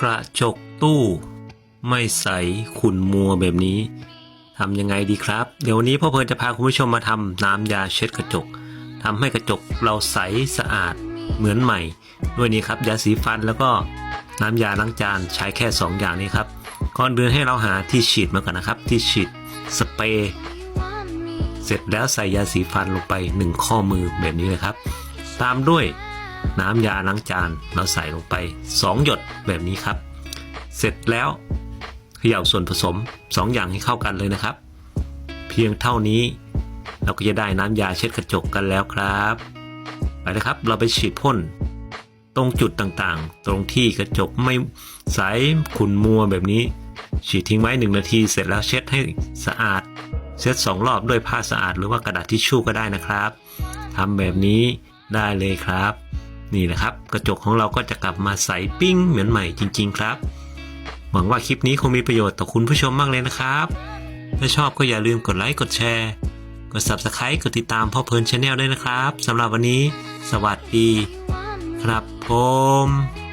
กระจกตู้ ไม่ใสขุ่นมัวแบบนี้ทำยังไงดีครับ เดี๋ยววันนี้พ่อเพลินจะพาคุณผู้ชมมาทำน้ำยาเช็ดกระจกทำให้กระจกเราใสสะอาดเหมือนใหม่ ด้วยนี้ครับยาสีฟันแล้วก็น้ำยาล้างจานใช้แค่ 2 อย่างนี้ครับก่อนเดินให้เราหาที่ฉีดมาก่อนนะครับ ที่ฉีดสเปรย์เสร็จแล้วใส่ยาสีฟันลงไป 1 ข้อมือแบบนี้เลยครับ ตามด้วย น้ำยาล้างจานเราใส่ลงไป 2 หยดแบบนี้ครับ เสร็จแล้วเขย่าส่วนผสม 2 อย่างให้เข้ากันเลยนะครับ เพียงเท่านี้เราก็จะได้น้ำยาเช็ดกระจกกันแล้วครับ ไปเลยครับเราไปฉีดพ่นตรงจุดต่างๆ ตรงที่กระจกไม่ใสขุ่นมัวแบบนี้ ฉีดทิ้งไว้หนึ่งนาที เสร็จแล้วเช็ดให้สะอาด เช็ดสองรอบด้วยผ้าสะอาดหรือว่ากระดาษทิชชู่ก็ได้นะครับทำแบบนี้ได้เลยครับ นี่นะครับ กระจกของเราก็จะกลับมาใสปิ้งเหมือนใหม่จริง ๆ ครับ หวังว่าคลิปนี้คงมีประโยชน์ต่อคุณผู้ชมมากเลยนะครับ ถ้าชอบก็อย่าลืมกดไลค์กดแชร์ กด Subscribe กดติดตามพ่อเพลินชาแนลด้วยนะครับสำหรับวันนี้ สวัสดี ครับผม